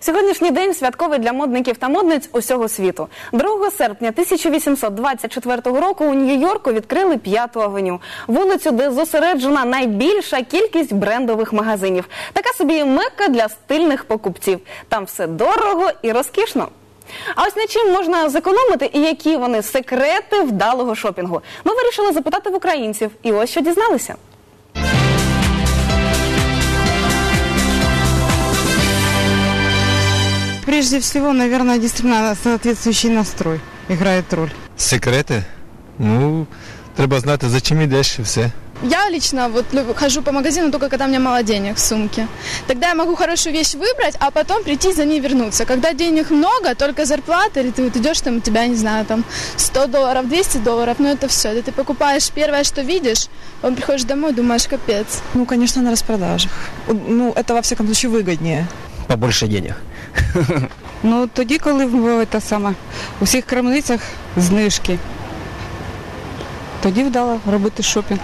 Сьогоднішній день святковий для модників та модниць усього світу. 2 серпня 1824 року у Нью-Йорку відкрили п'яту авеню, вулицю, де зосереджена найбільша кількість брендових магазинів. Така собі мекка для стильних покупців. Там все дорого і розкішно. А ось на чим можна зекономити і які вони секрети вдалого шопінгу? Ми вирішили запитати в українців, і ось що дізналися. Прежде всего, наверное, действительно соответствующий настрой играет роль. Секрети? Ну, треба знати, за чим йдеш і все. Я лично вот хожу по магазину только когда у меня мало денег в сумке. Тогда я могу хорошую вещь выбрать, а потом прийти за ней вернуться. Когда денег много, только зарплата, или ты вот идешь там, у тебя, не знаю, там 100 долларов, 200 долларов, ну это все. Это ты покупаешь первое, что видишь, он приходишь домой, думаешь, капец. Ну, конечно, на распродажах. Ну, это во всяком случае выгоднее. побольше денег. Ну тоді, коли та сама, у всіх крамницях знижки, тоді вдало робити шопінг.